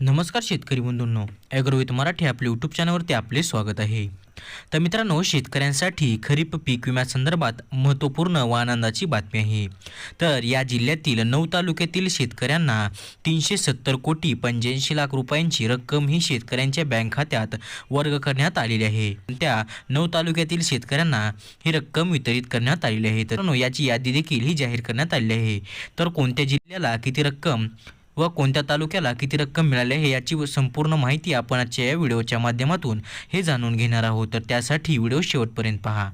नमस्कार शेतकरी बंधूंनो ॲग्रोविथ मराठी आपल्या यूट्यूब चॅनलवरती आपले स्वागत आहे. तर मित्रांनो शेतकऱ्यांसाठी खरीप पीक विम्यासंदर्भात महत्त्वपूर्ण व आनंदाची बातमी आहे. तर या जिल्ह्यातील नऊ तालुक्यातील शेतकऱ्यांना तीनशे सत्तर कोटी पंच्याऐंशी लाख रुपयांची रक्कम ही शेतकऱ्यांच्या बँक खात्यात वर्ग करण्यात आलेली आहे. त्या नऊ तालुक्यातील शेतकऱ्यांना ही रक्कम वितरित करण्यात आलेली आहे. तर याची यादी देखील ही जाहीर करण्यात आलेली आहे. तर कोणत्या जिल्ह्याला किती रक्कम व कोणत्या तालुक्याला किती रक्कम मिळाली आहे याची संपूर्ण माहिती आपण आजच्या या व्हिडिओच्या माध्यमातून हे जाणून घेणार आहोत. तर त्यासाठी व्हिडिओ शेवटपर्यंत पहा.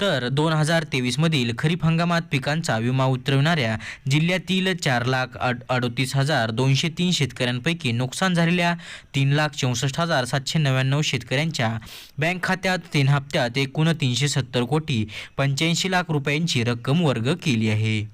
तर दोन हजार तेवीसमधील खरीप हंगामात पिकांचा विमा उतरविणाऱ्या जिल्ह्यातील चार लाख अड अडोतीस हजार दोनशे तीन शेतकऱ्यांपैकी नुकसान झालेल्या तीन लाख चौसष्ट हजार सातशे नव्याण्णव शेतकऱ्यांच्या बँक खात्यात तीन हप्त्यात एकूण तीनशे सत्तर कोटी पंच्याऐंशी लाख रुपयांची रक्कम वर्ग केली आहे.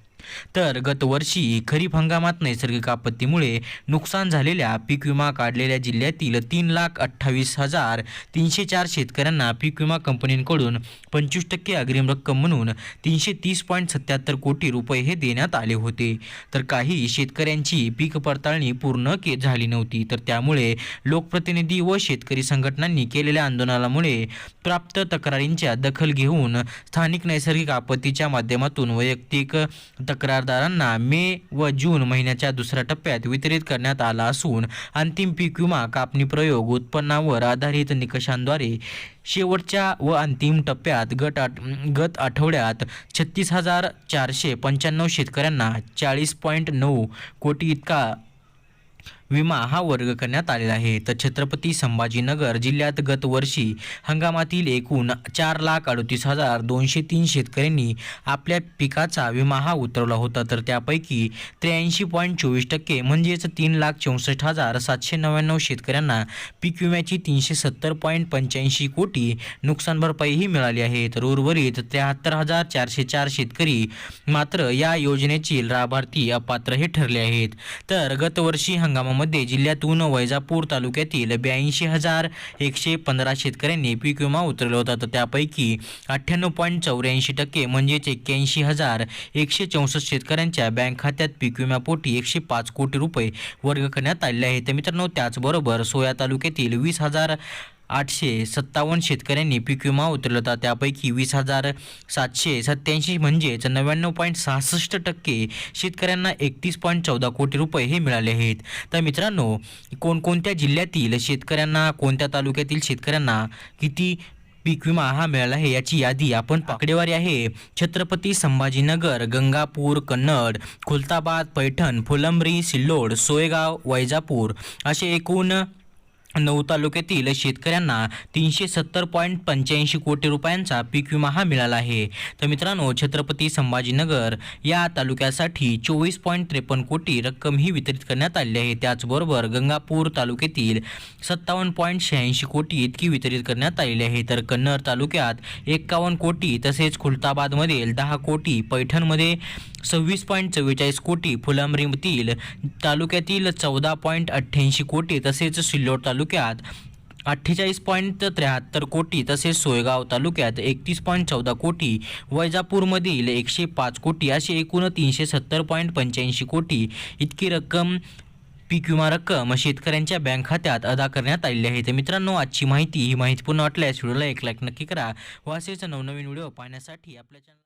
तर गतवर्षी खरीप हंगामात नैसर्गिक आपत्तीमुळे नुकसान झालेल्या पीक विमा काढलेल्या जिल्ह्यातील तीन लाख अठ्ठावीस हजार तीनशे चार शेतकऱ्यांना पीक विमा कंपनींकडून पंचवीस टक्के अग्रिम रक्कम म्हणून तीनशे तीस पॉईंट सत्याहत्तर कोटी रुपये हे देण्यात आले होते. तर काही शेतकऱ्यांची पीक पडताळणी पूर्ण के झाली नव्हती. तर त्यामुळे लोकप्रतिनिधी व शेतकरी संघटनांनी केलेल्या आंदोलनामुळे प्राप्त तक्रारींच्या दखल घेऊन स्थानिक नैसर्गिक आपत्तीच्या माध्यमातून वैयक्तिक तक्रारदारांना मे व जून महिन्याच्या दुसऱ्या टप्प्यात वितरित करण्यात आला असून अंतिम पीक विमा कापणी प्रयोग उत्पन्नावर आधारित निकषांद्वारे शेवटच्या व अंतिम टप्प्यात गट आठ गत आठवड्यात छत्तीस हजार चारशे पंच्याण्णव शेतकऱ्यांना चाळीस पॉईंट नऊ कोटी इतका विमा हा वर्ग करण्यात आलेला आहे. तर छत्रपती संभाजीनगर जिल्ह्यात गत वर्षी हंगामातील एकूण चार लाख अडतीस हजार दोनशे तीन शेतकऱ्यांनी आपल्या पिकाचा विमा हा उतरवला होता. तर त्यापैकी त्र्याऐंशी पॉईंट चोवीस टक्के म्हणजेच तीन लाख चौसष्ट हजार सातशे नव्याण्णव शेतकऱ्यांना पीक विम्याची तीनशे सत्तर पॉईंट पंच्याऐंशी कोटी नुकसान भरपाईही मिळाली आहे. तर उर्वरित त्र्याहत्तर हजार चारशे चार शेतकरी मात्र या योजनेची लाभार्थी अपात्र हे ठरले आहेत. तर गतवर्षी हंगामामध्ये जिल्ह्यातून वैजापूर तालुक्यातील ब्याऐंशी हजार एकशे पंधरा शेतकऱ्यांनी पीक विमा उतरला होता. तर त्यापैकी अठ्ठ्याण्णव पॉईंट चौऱ्याऐंशी टक्के म्हणजेच एक्क्याऐंशी हजार एकशे चौसष्ट शेतकऱ्यांच्या बँक खात्यात पीक विम्यापोटी एकशे पाच कोटी रुपये वर्ग करण्यात आले आहेत तर मित्रांनो त्याचबरोबर सोया तालुक्यातील वीस हजार आठशे सत्तावन्न शेतकऱ्यांनी पीक विमा उतरला होता. त्यापैकी वीस हजार सातशे सत्याऐंशी म्हणजेच नव्याण्णव पॉईंट सहासष्ट टक्के शेतकऱ्यांना एकतीस पॉईंट चौदा कोटी रुपये हे मिळाले आहेत. तर मित्रांनो कोणकोणत्या जिल्ह्यातील शेतकऱ्यांना कोणत्या तालुक्यातील शेतकऱ्यांना किती पीक विमा हा मिळाला आहे याची यादी आपण पाकडेवारी आहे. छत्रपती संभाजीनगर गंगापूर कन्नड खुलताबाद पैठण फुलंब्री सिल्लोड सोयगाव वैजापूर असे एकूण नऊ तालुक्यातील शेतकऱ्यांना तीनशे सत्तर पॉईंट पंच्याऐंशी कोटी रुपयांचा पीक विमा हा मिळाला आहे. तर मित्रांनो छत्रपती संभाजीनगर या तालुक्यासाठी चोवीस पॉईंट त्रेपन्न कोटी रक्कम ही वितरित करण्यात आली आहे. त्याचबरोबर गंगापूर तालुक्यातील सत्तावन्न पॉईंट शहाऐंशी कोटी इतकी वितरित करण्यात आलेली आहे. तर कन्नड तालुक्यात एक्कावन्न कोटी तसेच खुलताबादमधील दहा कोटी पैठणमध्ये सव्वीस पॉईंट चव्वेचाळीस कोटी फुलंब्रीतील तालुक्यातील चौदा पॉईंट अठ्ठ्याऐंशी कोटी तसेच सिल्लोड तालुक्यात अठ्ठेचाळीस पॉईंट त्र्याहत्तर कोटी तसेच सोयगाव तालुक्यात एकतीस पॉईंट चौदा कोटी वैजापूरमधील एकशे पाच कोटी असे एकूण तीनशे सत्तर पॉईंट पंच्याऐंशी कोटी इतकी रक्कम पीक विमा रक्कम शेतकऱ्यांच्या बँक खात्यात अदा करण्यात आलेली आहे. तर मित्रांनो आजची माहिती ही माहिती पूर्ण वाटल्यास व्हिडिओला एक लाईक नक्की करा व असेच नवनवीन व्हिडिओ पाहण्यासाठी आपल्या चॅनल